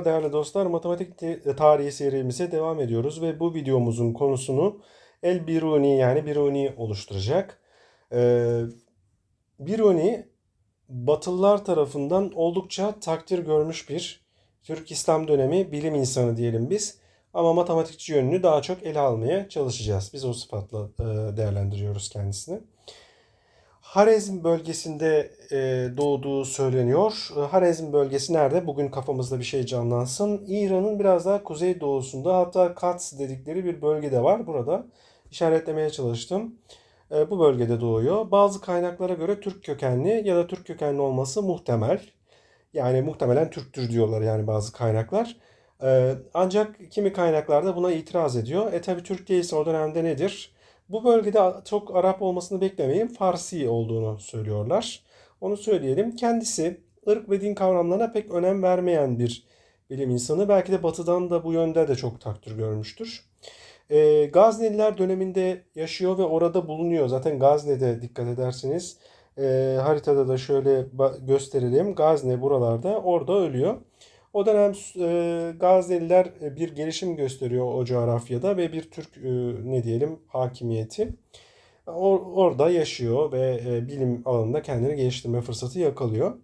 Merhabalar değerli dostlar. Matematik te- tarihi serimize devam ediyoruz ve bu videomuzun konusunu El Biruni yani Biruni oluşturacak. Ee, Biruni Batılılar tarafından oldukça takdir görmüş bir Türk İslam dönemi bilim insanı diyelim biz. Ama matematikçi yönünü daha çok ele almaya çalışacağız. Biz o sıfatla e, değerlendiriyoruz kendisini. Harezm bölgesinde e, doğduğu söyleniyor. E, Harezm bölgesi nerede? Bugün kafamızda bir şey canlansın. İran'ın biraz daha kuzey doğusunda hatta Kats dedikleri bir bölge de var. Burada işaretlemeye çalıştım. E, bu bölgede doğuyor. Bazı kaynaklara göre Türk kökenli ya da Türk kökenli olması muhtemel. Yani muhtemelen Türktür diyorlar yani bazı kaynaklar. Ancak kimi kaynaklarda buna itiraz ediyor. E tabi Türk değilse o dönemde nedir? Bu bölgede çok Arap olmasını beklemeyin. Farsi olduğunu söylüyorlar. Onu söyleyelim. Kendisi ırk ve din kavramlarına pek önem vermeyen bir bilim insanı. Belki de batıdan da bu yönde de çok takdir görmüştür. E, Gazneliler döneminde yaşıyor ve orada bulunuyor. Zaten Gazne'de dikkat ederseniz e, haritada da şöyle gösterelim. Gazne buralarda orada ölüyor. O dönem e, Gazneliler e, bir gelişim gösteriyor o coğrafyada ve bir Türk e, ne diyelim hakimiyeti. Or, orada yaşıyor ve e, bilim alanında kendini geliştirme fırsatı yakalıyor.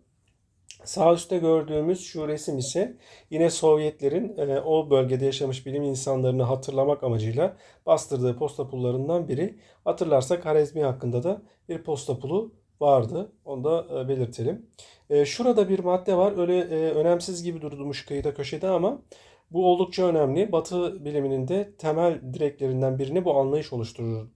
Sağ üstte gördüğümüz şu resim ise yine Sovyetlerin e, o bölgede yaşamış bilim insanlarını hatırlamak amacıyla bastırdığı posta pullarından biri. Hatırlarsak Harezmi hakkında da bir posta pulu vardı. Onu da e, belirtelim. E, şurada bir madde var. Öyle e, önemsiz gibi durmuş kıyıda köşede ama bu oldukça önemli. Batı biliminin de temel direklerinden birini bu anlayış oluşturur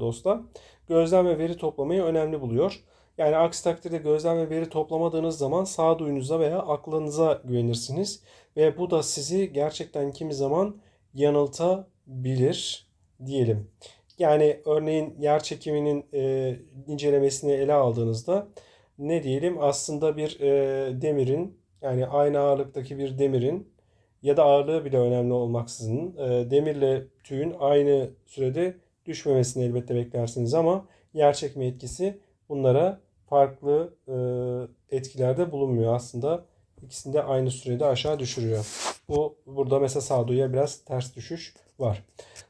dostlar. Gözlem ve veri toplamayı önemli buluyor. Yani aksi takdirde gözlem ve veri toplamadığınız zaman sağduyunuza veya aklınıza güvenirsiniz. Ve bu da sizi gerçekten kimi zaman yanıltabilir diyelim. Yani örneğin yer çekiminin e, incelemesini ele aldığınızda ne diyelim aslında bir e, demirin yani aynı ağırlıktaki bir demirin ya da ağırlığı bile önemli olmaksızın e, demirle tüyün aynı sürede düşmemesini elbette beklersiniz ama yer çekme etkisi bunlara farklı e, etkilerde bulunmuyor aslında. İkisini de aynı sürede aşağı düşürüyor. Bu burada mesela sağduyuya biraz ters düşüş var.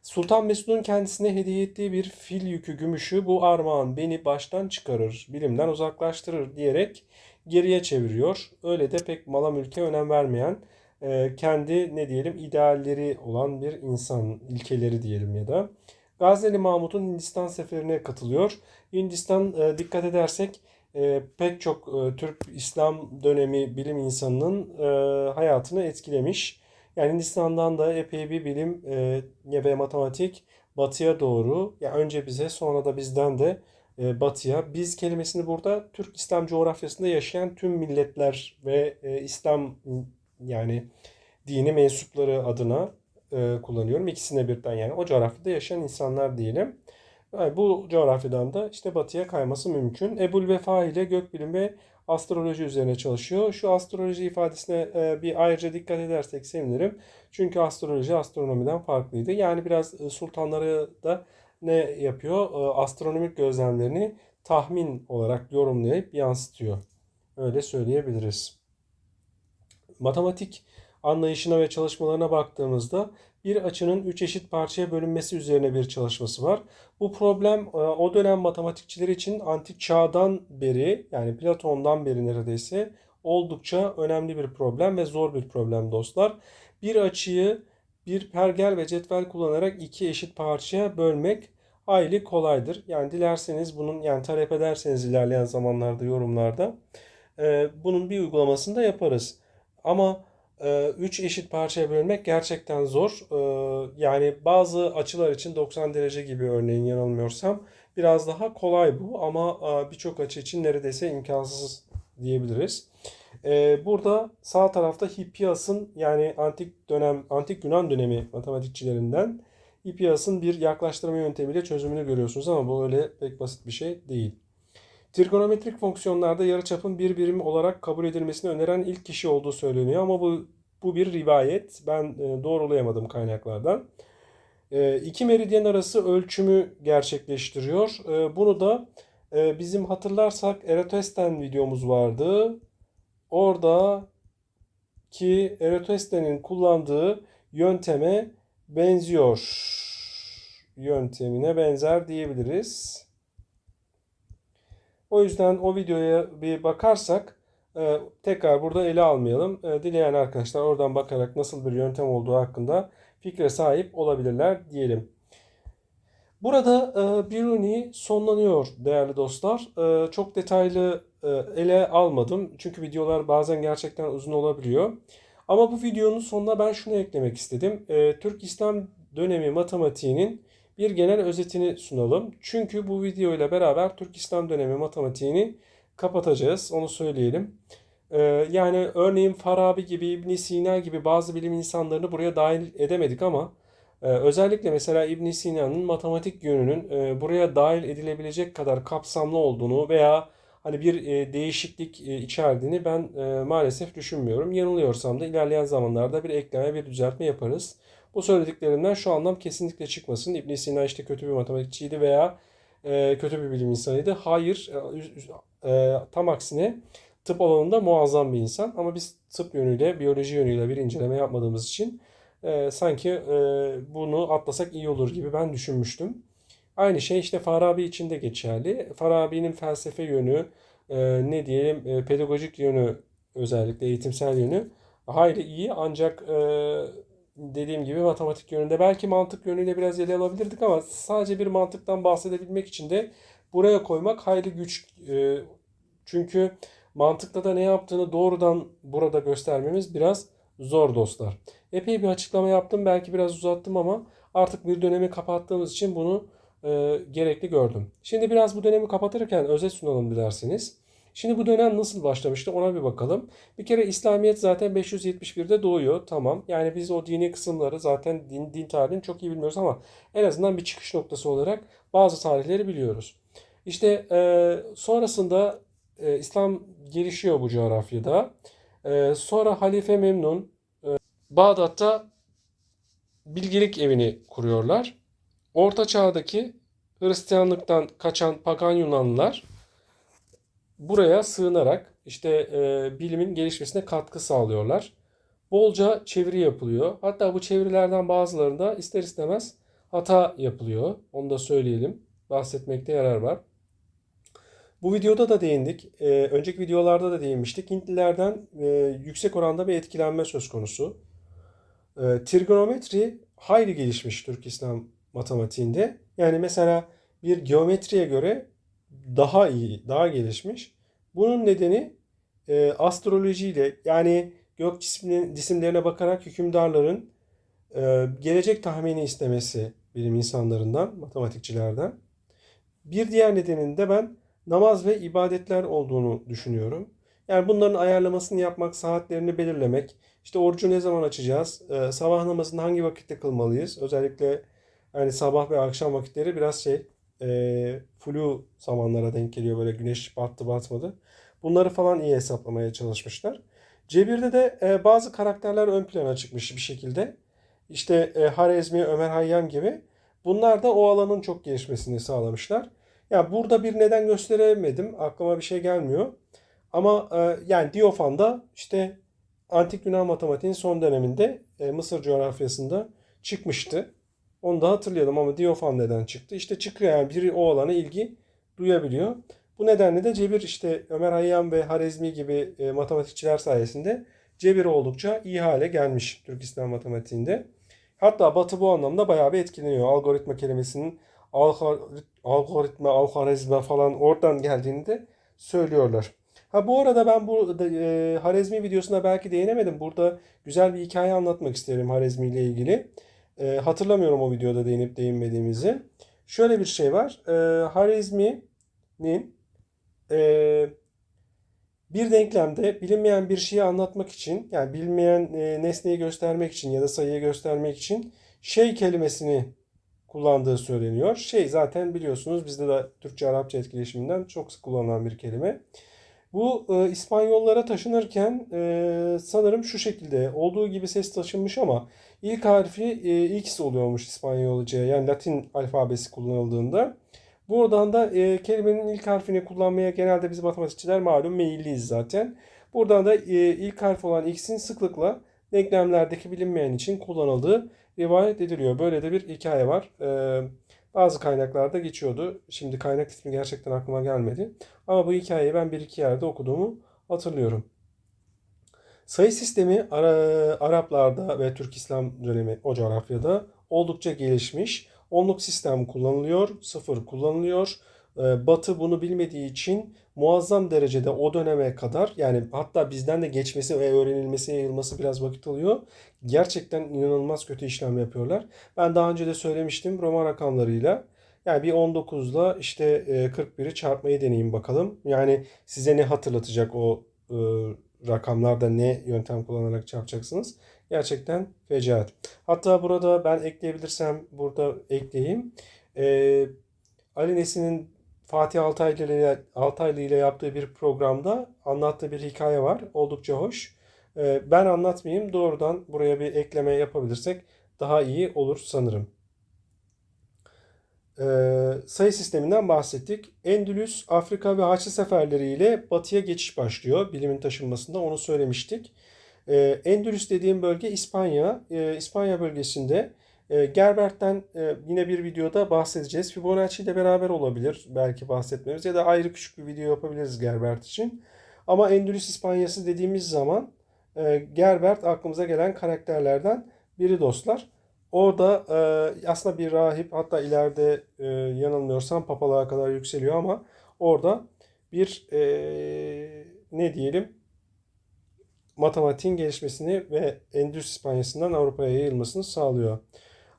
Sultan Mesud'un kendisine hediye ettiği bir fil yükü gümüşü bu armağan beni baştan çıkarır, bilimden uzaklaştırır diyerek geriye çeviriyor. Öyle de pek mala mülke önem vermeyen, e, kendi ne diyelim idealleri olan bir insan, ilkeleri diyelim ya da. Gazneli Mahmut'un Hindistan seferine katılıyor. Hindistan e, dikkat edersek e, pek çok Türk İslam dönemi bilim insanının hayatını etkilemiş. Yani Hindistan'dan da epey bir bilim e, ve matematik batıya doğru ya yani önce bize sonra da bizden de e, batıya. Biz kelimesini burada Türk İslam coğrafyasında yaşayan tüm milletler ve e, İslam yani dini mensupları adına e, kullanıyorum. İkisine birden yani o coğrafyada yaşayan insanlar diyelim. Yani bu coğrafyadan da işte batıya kayması mümkün. Ebul Vefa ile gökbilim ve astroloji üzerine çalışıyor. Şu astroloji ifadesine e, bir ayrıca dikkat edersek sevinirim. Çünkü astroloji astronomiden farklıydı. Yani biraz e, sultanları da ne yapıyor? E, astronomik gözlemlerini tahmin olarak yorumlayıp yansıtıyor. Öyle söyleyebiliriz. Matematik anlayışına ve çalışmalarına baktığımızda bir açının üç eşit parçaya bölünmesi üzerine bir çalışması var. Bu problem e, o dönem matematikçiler için antik çağdan beri yani Platon'dan beri neredeyse oldukça önemli bir problem ve zor bir problem dostlar. Bir açıyı bir pergel ve cetvel kullanarak iki eşit parçaya bölmek hayli kolaydır. Yani dilerseniz bunun yani talep ederseniz ilerleyen zamanlarda yorumlarda e, bunun bir uygulamasını da yaparız. Ama 3 ee, eşit parçaya bölmek gerçekten zor. Ee, yani bazı açılar için 90 derece gibi örneğin yanılmıyorsam biraz daha kolay bu ama e, birçok açı için neredeyse imkansız diyebiliriz. Ee, burada sağ tarafta Hippias'ın yani antik dönem antik Yunan dönemi matematikçilerinden Hippias'ın bir yaklaştırma yöntemiyle çözümünü görüyorsunuz ama bu öyle pek basit bir şey değil. Trigonometrik fonksiyonlarda yarıçapın bir birim olarak kabul edilmesini öneren ilk kişi olduğu söyleniyor ama bu bu bir rivayet. Ben e, doğrulayamadım kaynaklardan. E, iki meridyen arası ölçümü gerçekleştiriyor. E, bunu da bizim hatırlarsak Eratos'ten videomuz vardı. Orada ki Eratosthenes'in kullandığı yönteme benziyor. Yöntemine benzer diyebiliriz. O yüzden o videoya bir bakarsak e, tekrar burada ele almayalım. E, dileyen arkadaşlar oradan bakarak nasıl bir yöntem olduğu hakkında fikre sahip olabilirler diyelim. Burada e, Biruni sonlanıyor değerli dostlar. Çok detaylı ele almadım. Çünkü videolar bazen gerçekten uzun olabiliyor. Ama bu videonun sonuna ben şunu eklemek istedim. Türk İslam dönemi matematiğinin bir genel özetini sunalım. Çünkü bu video ile beraber Türk İslam dönemi matematiğini kapatacağız. Onu söyleyelim. E, yani örneğin Farabi gibi, İbn Sina gibi bazı bilim insanlarını buraya dahil edemedik ama ee, özellikle mesela İbn Sina'nın matematik yönünün e, buraya dahil edilebilecek kadar kapsamlı olduğunu veya hani bir e, değişiklik e, içerdiğini ben e, maalesef düşünmüyorum. Yanılıyorsam da ilerleyen zamanlarda bir ekleme, bir düzeltme yaparız. Bu söylediklerimden şu anlam kesinlikle çıkmasın. İbn Sina işte kötü bir matematikçiydi veya e, kötü bir bilim insanıydı. Hayır, e, e, tam aksine tıp alanında muazzam bir insan. Ama biz tıp yönüyle, biyoloji yönüyle bir inceleme yapmadığımız için e, sanki e, bunu atlasak iyi olur gibi ben düşünmüştüm. Aynı şey işte Farabi için de geçerli. Farabi'nin felsefe yönü, e, ne diyelim e, pedagojik yönü özellikle eğitimsel yönü hayli iyi ancak e, dediğim gibi matematik yönünde belki mantık yönüyle biraz ele alabilirdik ama sadece bir mantıktan bahsedebilmek için de buraya koymak hayli güç. E, çünkü mantıkta da ne yaptığını doğrudan burada göstermemiz biraz zor dostlar. Epey bir açıklama yaptım. Belki biraz uzattım ama artık bir dönemi kapattığımız için bunu e, gerekli gördüm. Şimdi biraz bu dönemi kapatırken özet sunalım dilerseniz. Şimdi bu dönem nasıl başlamıştı ona bir bakalım. Bir kere İslamiyet zaten 571'de doğuyor. Tamam. Yani biz o dini kısımları zaten din, din tarihini çok iyi bilmiyoruz ama en azından bir çıkış noktası olarak bazı tarihleri biliyoruz. İşte e, sonrasında e, İslam gelişiyor bu coğrafyada. E, sonra Halife Memnun Bağdat'ta bilgelik evini kuruyorlar. Orta çağdaki Hristiyanlıktan kaçan pagan Yunanlılar buraya sığınarak işte e, bilimin gelişmesine katkı sağlıyorlar. Bolca çeviri yapılıyor. Hatta bu çevirilerden bazılarında ister istemez hata yapılıyor. Onu da söyleyelim. Bahsetmekte yarar var. Bu videoda da değindik. E, önceki videolarda da değinmiştik. Hintlilerden e, yüksek oranda bir etkilenme söz konusu. E, trigonometri hayli gelişmiş Türk İslam matematiğinde. Yani mesela bir geometriye göre daha iyi, daha gelişmiş. Bunun nedeni e, astrolojiyle yani gök cisimlerine bakarak hükümdarların e, gelecek tahmini istemesi bilim insanlarından, matematikçilerden. Bir diğer nedenin de ben namaz ve ibadetler olduğunu düşünüyorum. Yani bunların ayarlamasını yapmak, saatlerini belirlemek, işte orucu ne zaman açacağız, ee, sabah namazını hangi vakitte kılmalıyız, özellikle yani sabah ve akşam vakitleri biraz şey e, flu zamanlara denk geliyor böyle güneş battı batmadı. Bunları falan iyi hesaplamaya çalışmışlar. Cebir'de de e, bazı karakterler ön plana çıkmış bir şekilde. İşte e, Harezmi, Ömer Hayyam gibi. Bunlar da o alanın çok gelişmesini sağlamışlar. Ya burada bir neden gösteremedim. Aklıma bir şey gelmiyor. Ama e, yani Diofan da işte Antik Yunan matematiğinin son döneminde e, Mısır coğrafyasında çıkmıştı. Onu da hatırlayalım ama Diofan neden çıktı? İşte çıkıyor yani biri o alana ilgi duyabiliyor. Bu nedenle de Cebir işte Ömer Hayyam ve Harezmi gibi e, matematikçiler sayesinde Cebir oldukça iyi hale gelmiş Türk İslam matematiğinde. Hatta Batı bu anlamda bayağı bir etkileniyor. Algoritma kelimesinin algoritma, algoritma falan oradan geldiğini de söylüyorlar. Ha bu arada ben bu e, Harezmi videosuna belki değinemedim. Burada güzel bir hikaye anlatmak isterim Harezmi ile ilgili. E, hatırlamıyorum o videoda değinip değinmediğimizi. Şöyle bir şey var. E, Harezmi'nin e, bir denklemde bilinmeyen bir şeyi anlatmak için yani bilinmeyen e, nesneyi göstermek için ya da sayıyı göstermek için şey kelimesini kullandığı söyleniyor. Şey zaten biliyorsunuz bizde de Türkçe-Arapça etkileşiminden çok sık kullanılan bir kelime. Bu e, İspanyollara taşınırken e, sanırım şu şekilde olduğu gibi ses taşınmış ama ilk harfi e, X oluyormuş İspanyolca'ya yani Latin alfabesi kullanıldığında. Buradan da e, kelimenin ilk harfini kullanmaya genelde biz matematikçiler malum meyilliyiz zaten. Buradan da e, ilk harf olan X'in sıklıkla denklemlerdeki bilinmeyen için kullanıldığı rivayet ediliyor. Böyle de bir hikaye var. E, bazı kaynaklarda geçiyordu. Şimdi kaynak ismi gerçekten aklıma gelmedi. Ama bu hikayeyi ben bir iki yerde okuduğumu hatırlıyorum. Sayı sistemi Ara, Araplarda ve Türk İslam dönemi o coğrafyada oldukça gelişmiş. Onluk sistem kullanılıyor, sıfır kullanılıyor. Ee, Batı bunu bilmediği için muazzam derecede o döneme kadar yani hatta bizden de geçmesi ve öğrenilmesi, yayılması biraz vakit alıyor. Gerçekten inanılmaz kötü işlem yapıyorlar. Ben daha önce de söylemiştim Roma rakamlarıyla. Yani bir 19'la işte e, 41'i çarpmayı deneyin bakalım. Yani size ne hatırlatacak o e, rakamlarda ne yöntem kullanarak çarpacaksınız. Gerçekten fecaat. Hatta burada ben ekleyebilirsem burada ekleyeyim. E, Ali Nesin'in Fatih Altaylı ile, Altaylı ile yaptığı bir programda anlattığı bir hikaye var. Oldukça hoş. E, ben anlatmayayım. Doğrudan buraya bir ekleme yapabilirsek daha iyi olur sanırım. E, sayı sisteminden bahsettik. Endülüs, Afrika ve Haçlı seferleri ile batıya geçiş başlıyor. Bilimin taşınmasında onu söylemiştik. E, Endülüs dediğim bölge İspanya. İspanya bölgesinde e, Gerbert'ten e, yine bir videoda bahsedeceğiz. Fibonacci ile beraber olabilir belki bahsetmemiz ya da ayrı küçük bir video yapabiliriz Gerbert için. Ama Endülüs İspanyası dediğimiz zaman e, Gerbert aklımıza gelen karakterlerden biri dostlar. Orada e, aslında bir rahip hatta ileride e, yanılmıyorsam papalığa kadar yükseliyor ama orada bir ne diyelim matematiğin gelişmesini ve Endülüs İspanyası'ndan Avrupa'ya yayılmasını sağlıyor.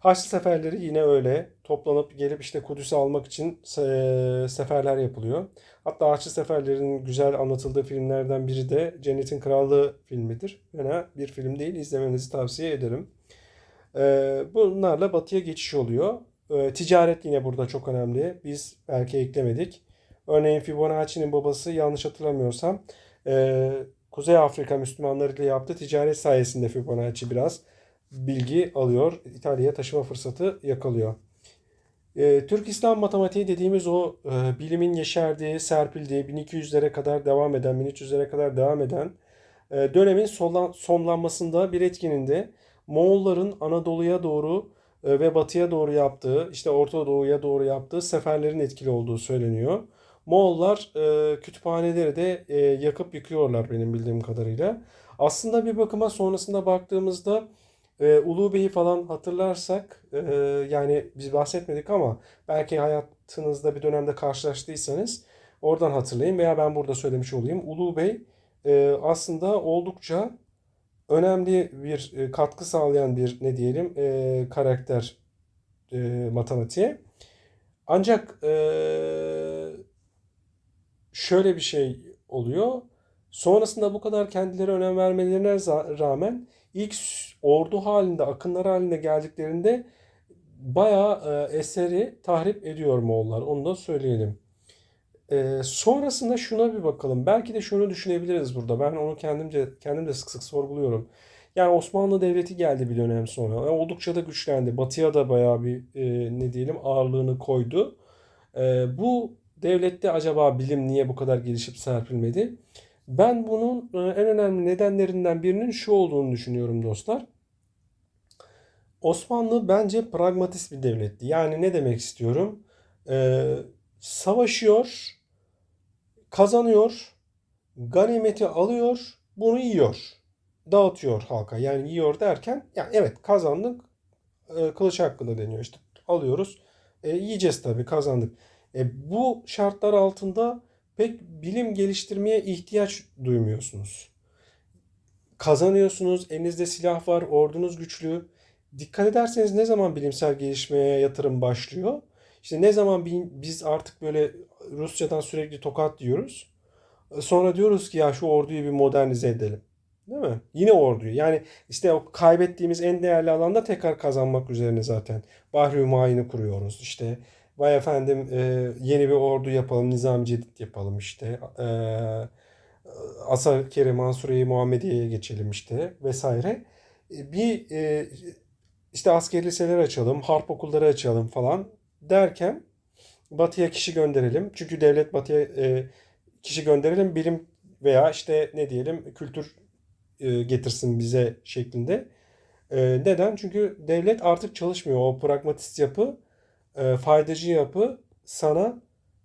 Haçlı seferleri yine öyle. Toplanıp gelip işte Kudüs'ü almak için seferler yapılıyor. Hatta Haçlı seferlerin güzel anlatıldığı filmlerden biri de Cennetin Krallığı filmidir. Fena bir film değil. İzlemenizi tavsiye ederim. Bunlarla batıya geçiş oluyor. Ticaret yine burada çok önemli. Biz belki eklemedik. Örneğin Fibonacci'nin babası yanlış hatırlamıyorsam Kuzey Afrika Müslümanları ile yaptığı ticaret sayesinde Fibonacci biraz bilgi alıyor. İtalya'ya taşıma fırsatı yakalıyor. E, Türk İslam matematiği dediğimiz o e, bilimin yeşerdiği, serpildiği, 1200'lere kadar devam eden, 1300'lere kadar devam eden e, dönemin sonlan, sonlanmasında bir etkininde Moğolların Anadolu'ya doğru e, ve batıya doğru yaptığı, işte Orta Doğu'ya doğru yaptığı seferlerin etkili olduğu söyleniyor. Moğollar e, kütüphaneleri de e, yakıp yıkıyorlar benim bildiğim kadarıyla. Aslında bir bakıma sonrasında baktığımızda e, Ulu Bey'i falan hatırlarsak e, yani biz bahsetmedik ama belki hayatınızda bir dönemde karşılaştıysanız oradan hatırlayın veya ben burada söylemiş olayım. Ulu Bey e, aslında oldukça önemli bir e, katkı sağlayan bir ne diyelim e, karakter e, matematiğe. Ancak e, şöyle bir şey oluyor. Sonrasında bu kadar kendileri önem vermelerine rağmen ilk ordu halinde, akınlar halinde geldiklerinde bayağı e, eseri tahrip ediyor Moğollar. Onu da söyleyelim. E, sonrasında şuna bir bakalım. Belki de şunu düşünebiliriz burada. Ben onu kendimce kendim de sık sık sorguluyorum. Yani Osmanlı Devleti geldi bir dönem sonra. E, oldukça da güçlendi. Batıya da bayağı bir e, ne diyelim ağırlığını koydu. E, bu devlette acaba bilim niye bu kadar gelişip serpilmedi? Ben bunun e, en önemli nedenlerinden birinin şu olduğunu düşünüyorum dostlar. Osmanlı bence pragmatist bir devletti. Yani ne demek istiyorum? Ee, savaşıyor, kazanıyor, ganimeti alıyor, bunu yiyor. Dağıtıyor halka. Yani yiyor derken, yani evet kazandık, e, kılıç hakkında deniyor. İşte alıyoruz, e, yiyeceğiz tabii kazandık. E, bu şartlar altında pek bilim geliştirmeye ihtiyaç duymuyorsunuz. Kazanıyorsunuz, elinizde silah var, ordunuz güçlü. Dikkat ederseniz ne zaman bilimsel gelişmeye yatırım başlıyor? İşte ne zaman biz artık böyle Rusçadan sürekli tokat diyoruz. Sonra diyoruz ki ya şu orduyu bir modernize edelim. Değil mi? Yine orduyu. Yani işte o kaybettiğimiz en değerli alanda tekrar kazanmak üzerine zaten. Bahri Hümayun'u kuruyoruz. İşte Vay efendim e, yeni bir ordu yapalım, Nizam Cedid yapalım işte. E, Asakere Mansuriye Muhammediye'ye geçelim işte vesaire. E, bir e, işte askeri liseler açalım, harp okulları açalım falan derken batıya kişi gönderelim. Çünkü devlet batıya e, kişi gönderelim, bilim veya işte ne diyelim kültür e, getirsin bize şeklinde. E, neden? Çünkü devlet artık çalışmıyor. O pragmatist yapı, e, faydacı yapı sana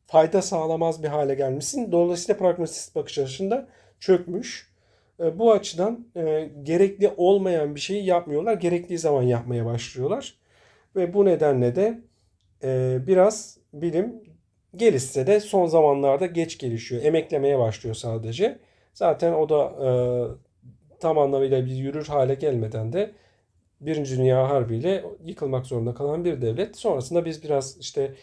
fayda sağlamaz bir hale gelmişsin. Dolayısıyla pragmatist bakış açısında çökmüş. E, bu açıdan e, gerekli olmayan bir şeyi yapmıyorlar. Gerektiği zaman yapmaya başlıyorlar. Ve bu nedenle de e, biraz bilim gelişse de son zamanlarda geç gelişiyor. Emeklemeye başlıyor sadece. Zaten o da e, tam anlamıyla bir yürür hale gelmeden de Birinci Dünya Harbi ile yıkılmak zorunda kalan bir devlet. Sonrasında biz biraz işte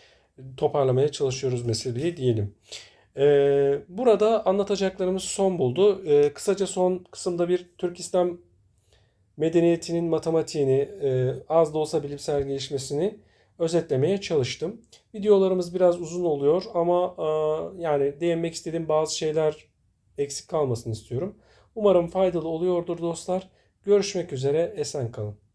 toparlamaya çalışıyoruz meseleyi diyelim. Ee, burada anlatacaklarımız son buldu. Ee, kısaca son kısımda bir Türk İslam medeniyetinin matematiğini, e, az da olsa bilimsel gelişmesini özetlemeye çalıştım. Videolarımız biraz uzun oluyor ama e, yani değinmek istediğim bazı şeyler eksik kalmasını istiyorum. Umarım faydalı oluyordur dostlar. Görüşmek üzere, esen kalın.